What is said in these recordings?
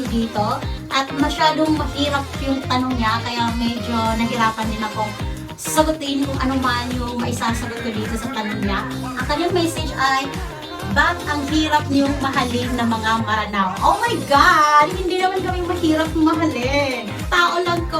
nga may nag-message sa atin dito at masyadong mahirap yung tanong niya kaya medyo nahirapan din akong sagutin kung ano man yung maisasagot ko dito sa tanong niya. Ang kanyang message ay, Ba't ang hirap niyong mahalin na mga maranaw? Oh my God! Hindi naman kami mahirap mahalin.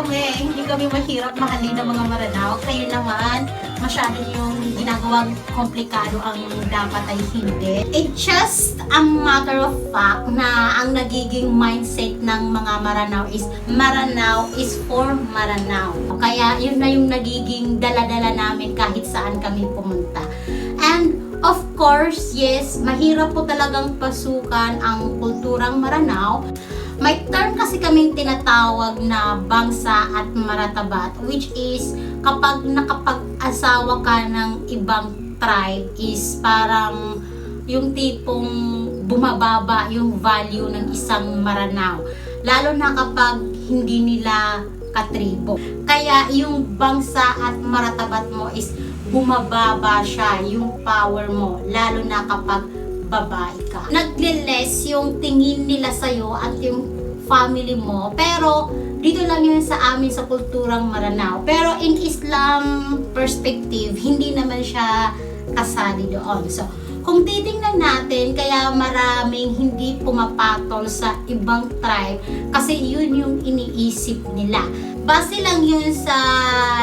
Kami. Hindi kami mahirap mahalin ng mga maranaw. Kayo naman, masyado yung ginagawang komplikado ang dapat ay hindi. It's just a matter of fact na ang nagiging mindset ng mga maranaw is maranaw is for maranaw. Kaya yun na yung nagiging dala-dala namin kahit saan kami pumunta. And of course, yes, mahirap po talagang pasukan ang kulturang maranaw. May term kasi kaming tinatawag na bangsa at maratabat which is kapag nakapag-asawa ka ng ibang tribe is parang yung tipong bumababa yung value ng isang maranaw. Lalo na kapag hindi nila katribo. Kaya yung bangsa at maratabat mo is bumababa siya yung power mo. Lalo na kapag babae ka. Nagle-less yung tingin nila sa'yo at yung family mo. Pero dito lang yun sa amin sa kulturang Maranao. Pero in Islam perspective, hindi naman siya kasali doon. So, kung titingnan natin, kaya maraming hindi pumapatol sa ibang tribe kasi yun yung iniisip nila. Base lang yun sa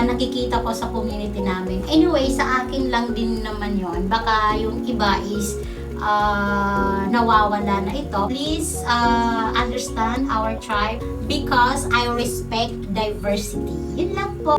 nakikita ko sa community namin. Anyway, sa akin lang din naman yon Baka yung iba is uh, nawawala na ito. Please uh, understand our tribe because I respect diversity. Yun lang po.